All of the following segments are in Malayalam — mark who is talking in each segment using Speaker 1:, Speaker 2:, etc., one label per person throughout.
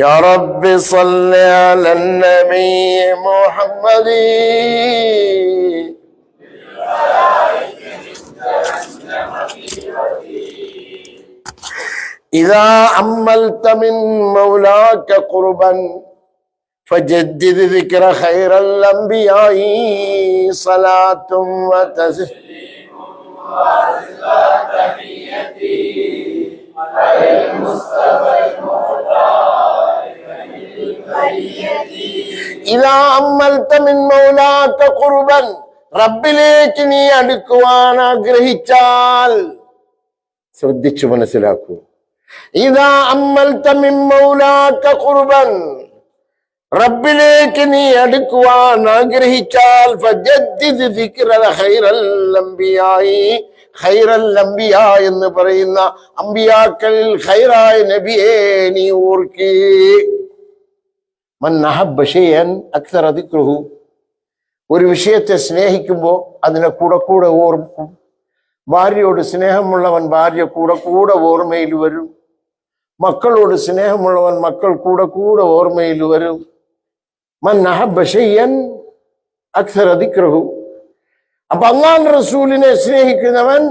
Speaker 1: يا رب صل على النبي محمد. إذا أملت من مولاك قربا فجدد ذكر خير الأنبياء صلاة وتسليم. ഇതാ കുർബൻ റബ്ബിലേക്ക് നീ അടുക്കുവാൻ ആഗ്രഹിച്ചാൽ ശ്രദ്ധിച്ചു മനസ്സിലാക്കൂ. ഇതാ അമ്മൽ മിൻ മൗലാക്ക കുർബൻ റബ്ബിലേക്ക് നീ അടുക്കുവാൻ ആഗ്രഹിച്ചാൽ അംബിയ എന്ന് പറയുന്ന അമ്പിയാക്കളിൽ ഹൈറായ നബിയെ നീ ഓർക്കേ. മൻ അഹബ്ബ അക്തർ ദിക്റുഹു. ഒരു വിഷയത്തെ സ്നേഹിക്കുമ്പോൾ അതിനെ കൂടെ കൂടെ ഓർക്കും. ഭാര്യയോട് സ്നേഹമുള്ളവൻ ഭാര്യ കൂടെ കൂടെ ഓർമ്മയിൽ വരും. മക്കളോട് സ്നേഹമുള്ളവൻ മക്കൾ കൂടെ കൂടെ ഓർമ്മയിൽ വരും. മൻ അഹബ്ബ അക്തർ ദിക്റുഹു. അപ്പൊ അള്ളാൻ റസൂലിനെ സ്നേഹിക്കുന്നവൻ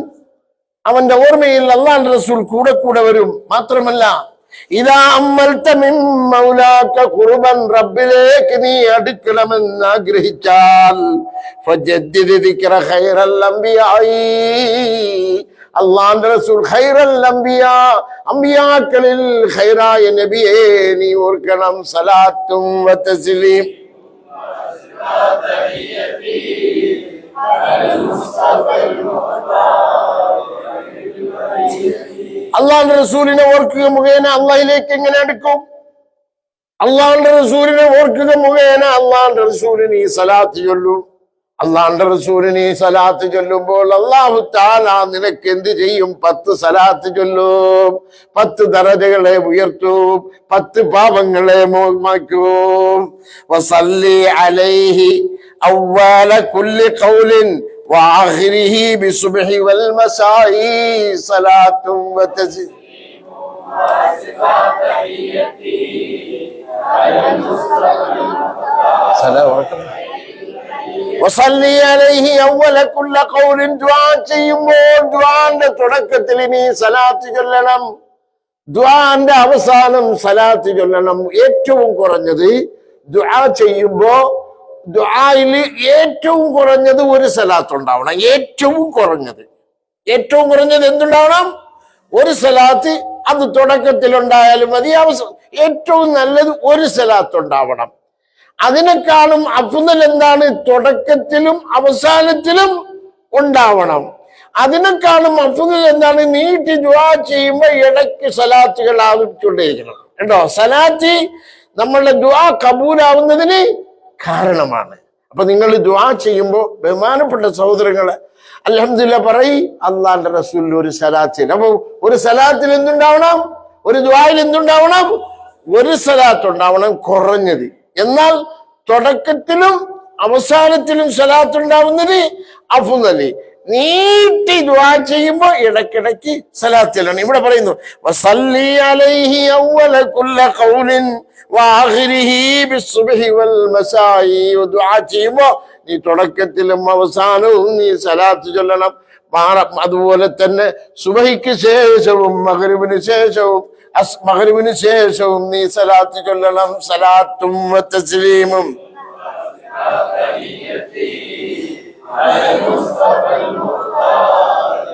Speaker 1: അവന്റെ ഓർമ്മയിൽ അള്ളാൻ റസൂൽ കൂടെ കൂടെ വരും. മാത്രമല്ല ഇതാ അമ്മൽത്ത മിൻ മൗലാക്ക കുറുബൻ റബ്ബിലേക്ക് നീ അടുക്കണമെന്ന് ആഗ്രഹിച്ചാൽ ഫജദ്ദിദ് ദിക്റ ഖൈറൽ അംബിയായി. അള്ളാന്റെ റസൂൽ ഖൈറൽ അംബിയ. അംബിയാക്കളിൽ ഖൈറായ നബിയെ നീ ഓർക്കണം. സലാത്തും വതസ്ലീം അള്ളാന്റെ റസൂലിനെ ഓർക്കുക മുഖേന അള്ളാഹിലേക്ക് എങ്ങനെ അടുക്കും? അള്ളാഹുന്റെ റസൂലിനെ ഓർക്കുക മുഖേന അള്ളാഹുന്റെ റസൂലിന് ഈ സലാത്ത് ചൊല്ലൂ. അള്ളാഹുന്റെ റസൂലിന് ഈ സലാത്ത് ചൊല്ലുമ്പോൾ അള്ളാഹു താല നിനക്ക് എന്ത് ചെയ്യും? പത്ത് സലാത്ത് ചൊല്ലും. പത്ത് ദറജകളെ ഉയർത്തും. പത്ത് പാപങ്ങളെ മോമാക്കും വസല്ലി അലൈഹി കുല്ലി وآخره بالصبح والمساء صلاة وتسليم سلام عليكم വസല്ലി അലൈഹി അവ്വല കുല്ല ഖൗലിൻ ദുആ ചെയ്യുമ്പോൾ ദുആന്റെ തുടക്കത്തിൽ നീ സലാത്ത് ചൊല്ലണം ദുആന്റെ അവസാനം സലാത്ത് ചൊല്ലണം ഏറ്റവും കുറഞ്ഞത് ദുആ ചെയ്യുമ്പോ ദുആയിൽ ഏറ്റവും കുറഞ്ഞത് ഒരു സലാത്ത് ഉണ്ടാവണം ഏറ്റവും കുറഞ്ഞത്. ഏറ്റവും കുറഞ്ഞത് എന്തുണ്ടാവണം? ഒരു സലാത്ത് അത് തുടക്കത്തിൽ ഉണ്ടായാലും മതി ഏറ്റവും നല്ലത് ഒരു സലാത്ത് ഉണ്ടാവണം അതിനേക്കാളും അഫുദൽ എന്താണ്? തുടക്കത്തിലും അവസാനത്തിലും ഉണ്ടാവണം. അതിനേക്കാളും അഫുദൽ എന്താണ്? നീട്ടി ദുആ ചെയ്യുമ്പോൾ ഇടയ്ക്ക് സലാത്തുകൾ ആവശ്യക്കൊണ്ടേയിരിക്കണം കേട്ടോ സലാത്തി നമ്മളുടെ ദുആ കബൂലാവുന്നതിന് കാരണമാണ്. അപ്പൊ നിങ്ങൾ ദ്വാ ചെയ്യുമ്പോൾ ബഹുമാനപ്പെട്ട സഹോദരങ്ങളെ അലഹമില്ല പറയി അള്ളാന്റെ റസൂലിൽ ഒരു സലാത്തിൽ അപ്പൊ ഒരു സലാത്തിൽ എന്തുണ്ടാവണം? ഒരു ദ്വായിൽ എന്തുണ്ടാവണം? ഒരു സലാത്ത് ഉണ്ടാവണം കുറഞ്ഞത്. എന്നാൽ തുടക്കത്തിലും അവസാനത്തിലും സലാത്തുണ്ടാവുന്നത് അഫുന്നലി നീട്ടി ദ്വാ ചെയ്യുമ്പോൾ ഇടക്കിടക്ക് സലാത്തിലാണ്. ഇവിടെ പറയുന്നു ചെയ്യുമ്പോ നീ തുടക്കത്തിലും അവസാനവും നീ സലാത്ത് ചൊല്ലണം. മാറ- അതുപോലെ തന്നെ സുബഹിക്ക് ശേഷവും മഗ്രിബിന് ശേഷവും മഗ്രിബിന് ശേഷവും നീ സലാത്ത് ചൊല്ലണം. സലാത്തും بنيتي على المصطفى المختار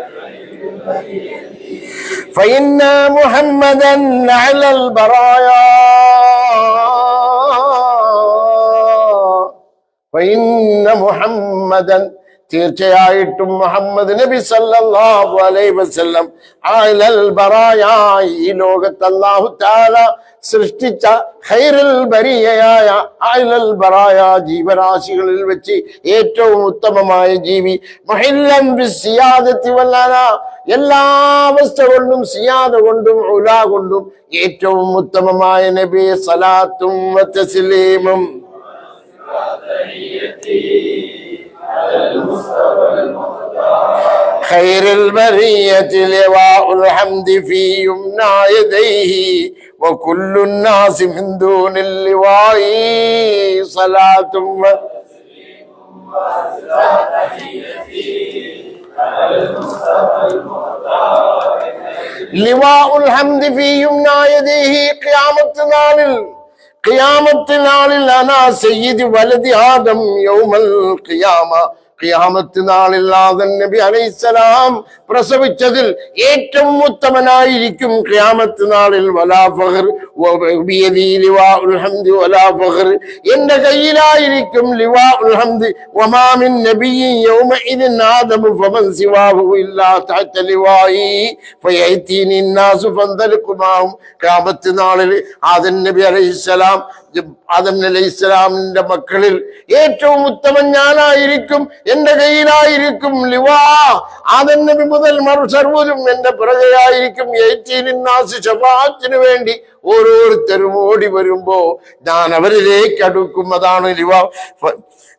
Speaker 1: فإن محمدا على البرايا. فإن محمدا തീർച്ചയായിട്ടും മുഹമ്മദ് നബി സല്ലല്ലാഹു അലൈഹി വസല്ലം ആലൽ ബറായ ഈ ലോകത്ത് അല്ലാഹു തആല സൃഷ്ടിച്ച ഖൈറുൽ ബരിയയായ ആലൽ ബറായ ജീവരാശികളിൽ വെച്ച് ഏറ്റവും ഉത്തമമായ ജീവി. മുഹില്ലം വിസിയാദത്തി വല്ലാന. എല്ലാ അവസ്ഥ കൊണ്ടും സിയാദ കൊണ്ടും ഉല കൊണ്ടും ഏറ്റവും ഉത്തമമായ നബി സലാത്തും തസ്ലീമും. خير البرية لواء الحمد في يمنى يديه وكل الناس من دون اللواء صلاة و... ലിവാഉൽ ഹംദി ഫീ യുംനാ യദീഹി ഖിയാമത്ത് നാളിൽ ഖിയാമത്ത് നാളിൽ അനാ സയ്യിദ് വലദി ആദം യൗമൽ ഖിയാമ ഖിയാമത്ത് നാളിൽ ആദൻ നബി അലൈസലാം പ്രസവിച്ചതിൽ ഏറ്റവും ഉത്തമനായിരിക്കും ഖിയാമത്ത് നാളിൽ വലാ ഫഹർ വലാ ഫഹർ എന്റെ കയ്യിലായിരിക്കും ലിവാ ഉൽഹംദ് വമാമിൻ നബിയിൻ യൗമഇദിൻ ആദമു ഫമൻ സിവാഹു ഇല്ലാ തഹത ലിവായി ഫയഅതീനി നാസു ഫന്തലക്കുമാഹും ക്യാമത്ത് നാളിൽ ആദൻ നബി അലൈഹിസ്സലാം ആദം അലൈഹി ഇസ്ലാമിന്റെ മക്കളിൽ ഏറ്റവും ഉത്തമൻ ഞാനായിരിക്കും എന്റെ കയ്യിലായിരിക്കും ലിവാ. ആദം നബി മുതൽ മറുസർവരും എന്റെ പിറകെയായിരിക്കും. ഏറ്റീനാസ് ഷഫാത്തിന് വേണ്ടി ഓരോരുത്തരും ഓടി വരുമ്പോ ഞാൻ അവരിലേക്ക് അടുക്കും. അതാണ് ലിവാ.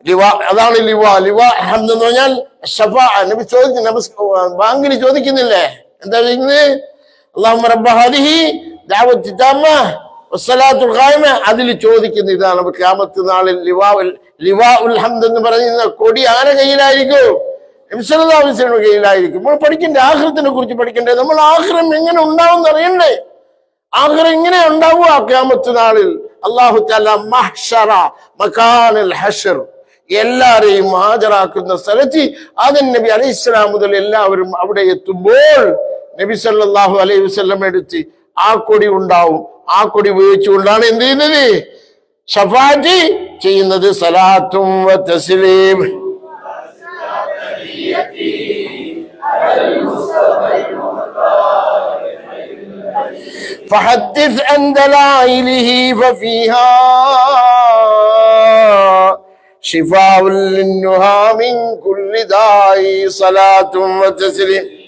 Speaker 1: ലിവാ അതാണ് ലിവാ. ലിവാ എന്ന് പറഞ്ഞാൽ ഷഫാ നബി ചോദിക്കുന്നു നമസ്കാരം ബാങ്കിന് ചോദിക്കുന്നില്ലേ? എന്താ ചെയ്യുന്നത്? അള്ളാഹു റബ്ബ ഹാദിഹി ദഅവത്തി താമ്മ ഖായ്മ അതിൽ ചോദിക്കുന്ന ഇതാണ് ക്യാമത്ത് നാളിൽ ലിവാ ലിവാ ഉൽ ഹംദ് എന്ന് പറയുന്ന കൊടി ആരെ കയ്യിലായിരിക്കും? നബിസ്വല്ലാസ്ലിയുടെ കയ്യിലായിരിക്കും. നമ്മൾ പഠിക്കണ്ടേ ആഹ്രത്തിനെ കുറിച്ച് പഠിക്കണ്ടേ? നമ്മൾ ആഹ്രം എങ്ങനെ ഉണ്ടാവും അറിയണ്ടേ? ആഹ്രം എങ്ങനെ ആ ക്യാമത്ത് നാളിൽ? അള്ളാഹു തല മഹ്ഷറ മകാനൽ ഹഷർ എല്ലാരെയും ഹാജരാക്കുന്ന സ്ഥലത്ത് ആദൻ നബി അലൈഹി ഇസ്ലാം മുതൽ എല്ലാവരും അവിടെ എത്തുമ്പോൾ നബി സല്ലാഹു അലൈഹി വസല്ലം എടുത്ത് ആ കൊടി ഉണ്ടാവും. ആ കൊടി ഉപയോഗിച്ചുകൊണ്ടാണ് എന്ത് ചെയ്യുന്നത് ഷഫാറ്റി ചെയ്യുന്നത് സലാത്തും വ തസ്ലീം فحدث عن دلائله ففيها شفاء للنهى من كل داء صلاة وتسليم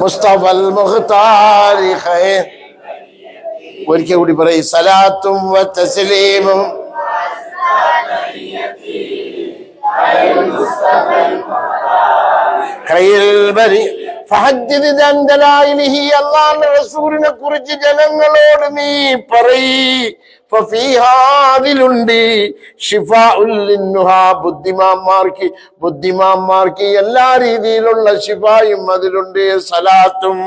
Speaker 1: മുസ്തഫ മുഖ്താർ ഖൈർ ഒരിക്കൽ കൂടി പറയും സലാത്തും വ തസ്ലീമും ഖൈറുൽ ബരി റസൂലിനെ കുറിച്ച് ജനങ്ങളോട് നീ പറയ്. ഫഫീഹാ അതിലുണ്ട്. ബുദ്ധിമാന്മാർക്ക് ബുദ്ധിമാന്മാർക്ക് എല്ലാ രീതിയിലുള്ള ശിഫായും അതിലുണ്ട്. സലാത്തും